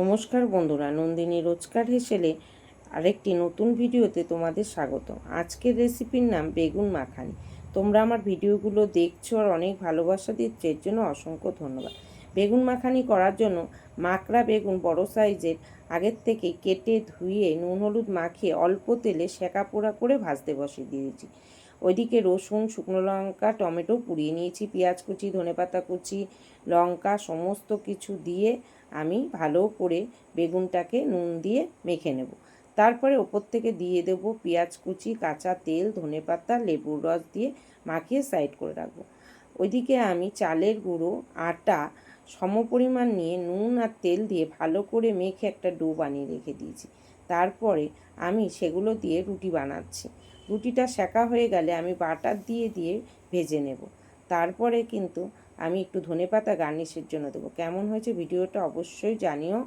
নমস্কার বন্ধুরা, নন্দিনী রোজকার হেসেলে আরেকটি নতুন ভিডিওতে তোমাদের স্বাগত। আজকের রেসিপির নাম বেগুন মাখানি। তোমরা আমার ভিডিওগুলো দেখছ আর অনেক ভালোবাসা দিচ্ছ, এর জন্য অসংখ্য ধন্যবাদ। বেগুন মাখানি করার জন্য মাকড়া বেগুন বড় সাইজের আগের থেকে কেটে ধুয়ে নুন হলুদ মাখিয়ে অল্প তেলে সেকা পোড়া করে ভাজতে বসিয়ে দিয়েছি। ওইদিকে রসুন, শুকনো লঙ্কা, টমেটো পুড়িয়ে নিয়েছি, পেঁয়াজ কুচি, ধনেপাতা কুচি, লঙ্কা সমস্ত কিছু দিয়ে আমি ভালো করে বেগুনটাকে নুন দিয়ে মেখে নেব। তারপরে ওপর থেকে দিয়ে দেবো পেঁয়াজ কুচি, কাঁচা তেল, ধনেপাতা, লেবুর রস দিয়ে মাখিয়ে সাইড করে রাখব। ওইদিকে আমি চালের গুঁড়ো, আটা, সমপরিমাণ নিয়ে নুন আর তেল দিয়ে ভালো করে মেখে একটা ডো বানিয়ে রেখে দিয়েছি। তারপরে আমি সেগুলো দিয়ে রুটি বানাচ্ছি। রুটিটা সেকা হয়ে গেলে আমি বাটার দিয়ে দিয়ে ভেজে নেব। তারপরে কিন্তু আমি একটু ধনেপাতা গার্নিশের জন্য দেবো। কেমন হয়েছে ভিডিওটা অবশ্যই জানিও।